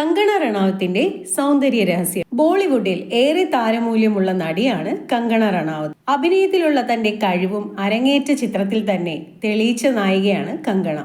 കങ്കണ റണാവത്തിന്റെ സൗന്ദര്യ രഹസ്യം. ബോളിവുഡിൽ ഏറെ താരമൂല്യമുള്ള നടിയാണ് കങ്കണ റണാവത്ത് അഭിനയത്തിലുള്ള തന്റെ കഴിവും അരങ്ങേറ്റ ചിത്രത്തിൽ തന്നെ തെളിയിച്ച നായികയാണ് കങ്കണ.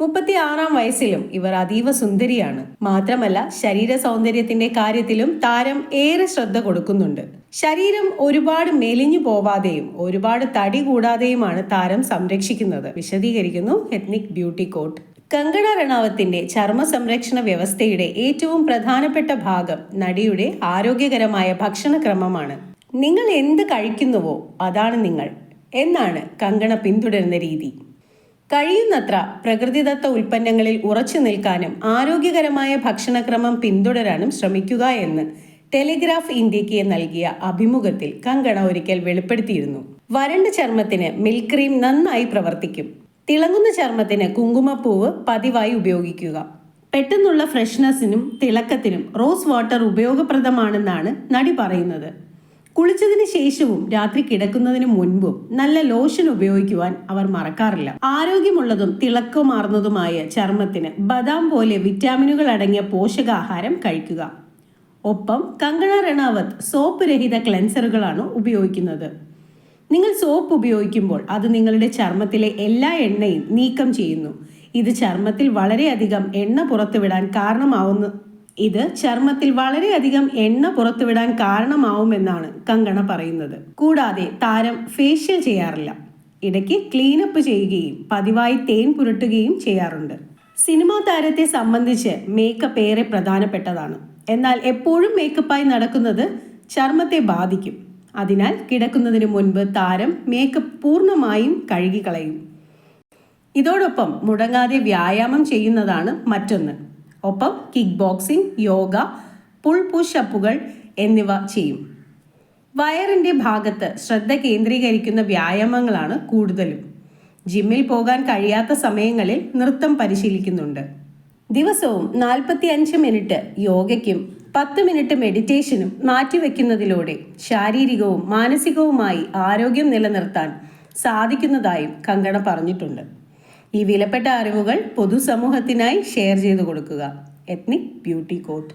മുപ്പത്തി ആറാം വയസ്സിലും ഇവർ അതീവ സുന്ദരിയാണ്. മാത്രമല്ല ശരീര സൗന്ദര്യത്തിന്റെ കാര്യത്തിലും താരം ഏറെ ശ്രദ്ധ കൊടുക്കുന്നുണ്ട്. ശരീരം ഒരുപാട് മെലിഞ്ഞു പോവാതെയും ഒരുപാട് തടി കൂടാതെയുമാണ് താരം സംരക്ഷിക്കുന്നത്. വിശദീകരിക്കുന്നു എത്നിക് ബ്യൂട്ടി കോട്ട്. കങ്കണ റണാവത്തിന്റെ ചർമ്മ സംരക്ഷണ വ്യവസ്ഥയുടെ ഏറ്റവും പ്രധാനപ്പെട്ട ഭാഗം നടിയുടെ ആരോഗ്യകരമായ ഭക്ഷണക്രമമാണ്. നിങ്ങൾ എന്ത് കഴിക്കുന്നുവോ അതാണ് നിങ്ങൾ എന്നാണ് കങ്കണ പിന്തുടരുന്ന രീതി. കഴിയുന്നത്ര പ്രകൃതിദത്ത ഉൽപ്പന്നങ്ങളിൽ ഉറച്ചു നിൽക്കാനും ആരോഗ്യകരമായ ഭക്ഷണക്രമം പിന്തുടരാനും ശ്രമിക്കുക എന്ന് ടെലിഗ്രാഫ് ഇന്ത്യയ്ക്ക് നൽകിയ അഭിമുഖത്തിൽ കങ്കണ ഒരിക്കൽ വെളിപ്പെടുത്തിയിരുന്നു. വരണ്ട ചർമ്മത്തിന് മിൽക്ക് ക്രീം നന്നായി പ്രവർത്തിക്കും. തിളങ്ങുന്ന ചർമ്മത്തിന് കുങ്കുമപ്പൂവ് പതിവായി ഉപയോഗിക്കുക. പെട്ടെന്നുള്ള ഫ്രഷ്നെസ്സിനും തിളക്കത്തിനും റോസ് വാട്ടർ ഉപയോഗപ്രദമാണെന്നാണ് നടി പറയുന്നത്. കുളിച്ചതിന് ശേഷവും രാത്രി കിടക്കുന്നതിന് മുൻപും നല്ല ലോഷൻ ഉപയോഗിക്കുവാൻ അവർ മറക്കാറില്ല. ആരോഗ്യമുള്ളതും തിളക്കമാർന്നതുമായ ചർമ്മത്തിന് ബദാം പോലെ വിറ്റാമിനുകൾ അടങ്ങിയ പോഷകാഹാരം കഴിക്കുക. ഒപ്പം കങ്കണ റണാവത്ത് സോപ്പ് രഹിത ക്ലെൻസറുകളാണ് ഉപയോഗിക്കുന്നത്. നിങ്ങൾ സോപ്പ് ഉപയോഗിക്കുമ്പോൾ അത് നിങ്ങളുടെ ചർമ്മത്തിലെ എല്ലാ എണ്ണയും നീക്കം ചെയ്യുന്നു. ഇത് ചർമ്മത്തിൽ വളരെയധികം എണ്ണ പുറത്തുവിടാൻ കാരണമാവുന്ന ഇത് ചർമ്മത്തിൽ വളരെയധികം എണ്ണ പുറത്തുവിടാൻ കാരണമാവുമെന്നാണ് കങ്കണ പറയുന്നത്. കൂടാതെ താരം ഫേഷ്യൽ ചെയ്യാറില്ല. ഇടയ്ക്ക് ക്ലീനപ്പ് ചെയ്യുകയും പതിവായി തേൻ പുരട്ടുകയും ചെയ്യാറുണ്ട്. സിനിമാ താരത്തെ സംബന്ധിച്ച് മേക്കപ്പ് ഏറെ പ്രധാനപ്പെട്ടതാണ്. എന്നാൽ എപ്പോഴും മേക്കപ്പായി നടക്കുന്നത് ചർമ്മത്തെ ബാധിക്കും. അതിനാൽ കിടക്കുന്നതിന് മുൻപ് താരം മേക്കപ്പ് പൂർണമായും കഴുകിക്കളയും. ഇതോടൊപ്പം മുടങ്ങാതെ വ്യായാമം ചെയ്യുന്നതാണ് മറ്റൊന്ന്. ഒപ്പം കിക്ക് ബോക്സിംഗ് യോഗ പുൾ പുഷപ്പുകൾ എന്നിവ ചെയ്യും. വയറിന്റെ ഭാഗത്ത് ശ്രദ്ധ കേന്ദ്രീകരിക്കുന്ന വ്യായാമങ്ങളാണ് കൂടുതലും. ജിമ്മിൽ പോകാൻ കഴിയാത്ത സമയങ്ങളിൽ നൃത്തം പരിശീലിക്കുന്നുണ്ട്. ദിവസവും നാൽപ്പത്തി അഞ്ച് മിനിറ്റ് യോഗയ്ക്കും പത്ത് മിനിറ്റ് മെഡിറ്റേഷനും മാറ്റിവെക്കുന്നതിലൂടെ ശാരീരികവും മാനസികവുമായി ആരോഗ്യം നിലനിർത്താൻ സാധിക്കുന്നതായും കങ്കണ പറഞ്ഞിട്ടുണ്ട്. ഈ വിലപ്പെട്ട അറിവുകൾ പൊതുസമൂഹത്തിനായി ഷെയർ ചെയ്തു കൊടുക്കുക. Ethnic beauty coat